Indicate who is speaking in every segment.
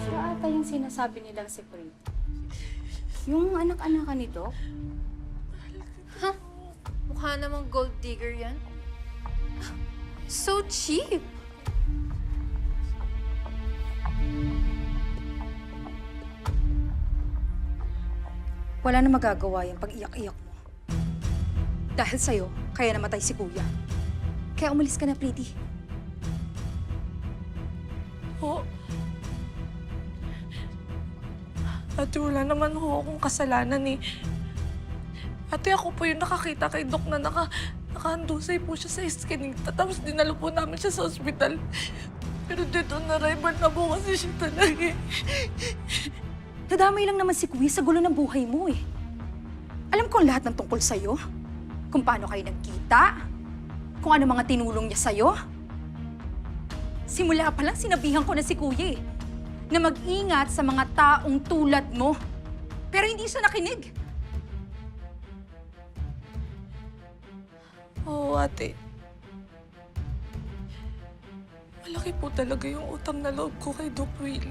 Speaker 1: Siya ata yung sinasabi nilang si Prit. Yung anak-anakan ni Doc?
Speaker 2: Ha? Mukha namang gold digger yan. So cheap.
Speaker 3: Wala na magagawa yan pag iyak-iyak mo. Dahil sa'yo, kaya namatay si Kuya. Kaya umalis ka na, Pretty.
Speaker 4: Po. Ate, wala naman ho akong kasalanan eh. Ate, ako po yung nakakita kay Doc na naka, nakahandusay po siya sa iskinita. Tapos dinalo po namin siya sa ospital. Pero dito na rival na po kasi siya talaga eh.
Speaker 3: Nadamay lang naman si Kuya sa gulo ng buhay mo eh. Alam ko ang lahat ng tungkol sa'yo. Kung paano kayo nagkita. Kung ano mga tinulong niya sa'yo. Simula pa lang sinabihan ko na si Kuya eh. Na mag-ingat sa mga taong tulad mo. Pero hindi siya nakinig.
Speaker 4: Oo, ate. Malaki po talaga yung utang na loob ko kay Doc Will.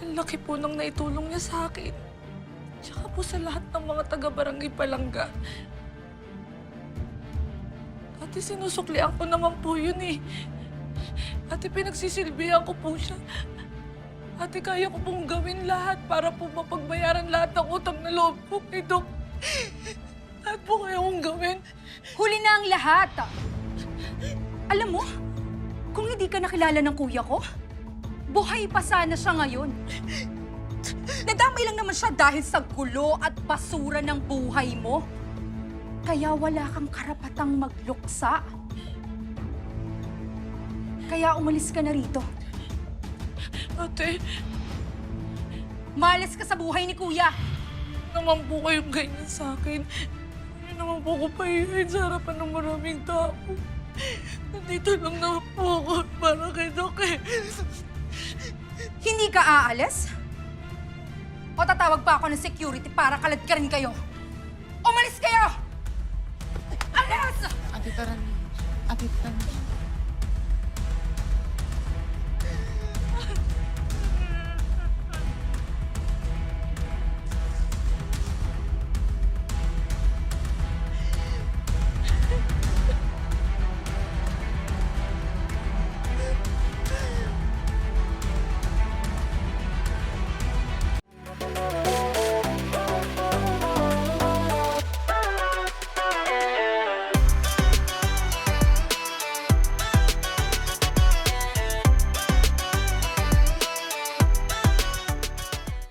Speaker 4: Ang po nang naitulong niya sa akin. Tsaka po sa lahat ng mga taga-barangay Palangga. Ate, sinusuklian ko naman po yun eh. Ate, pinagsisilbihan ko po siya. Ate, kaya ko pong gawin lahat para po mapagbayaran lahat ng utang na loob ko kay Doc. Lahat po kaya kong gawin.
Speaker 3: Huli na ang lahat. Alam mo, kung hindi ka nakilala ng kuya ko, buhay pa sana siya ngayon. Nadamay lang naman siya dahil sa gulo at basura ng buhay mo. Kaya wala kang karapatang magluksa. Kaya umalis ka na rito.
Speaker 4: Ate,
Speaker 3: Malas ka sa buhay ni kuya.
Speaker 4: naman po kayong ganyan sa akin. Hindi naman po ko pahihayin sa harapan ng maraming tao. Nandito lang naman po ako para kay Doc eh.
Speaker 3: Hindi ka aalis? O tatawag pa ako ng security para kalad ka rin kayo? Umalis kayo! Alis!
Speaker 5: Ate Taran, Ate Taran,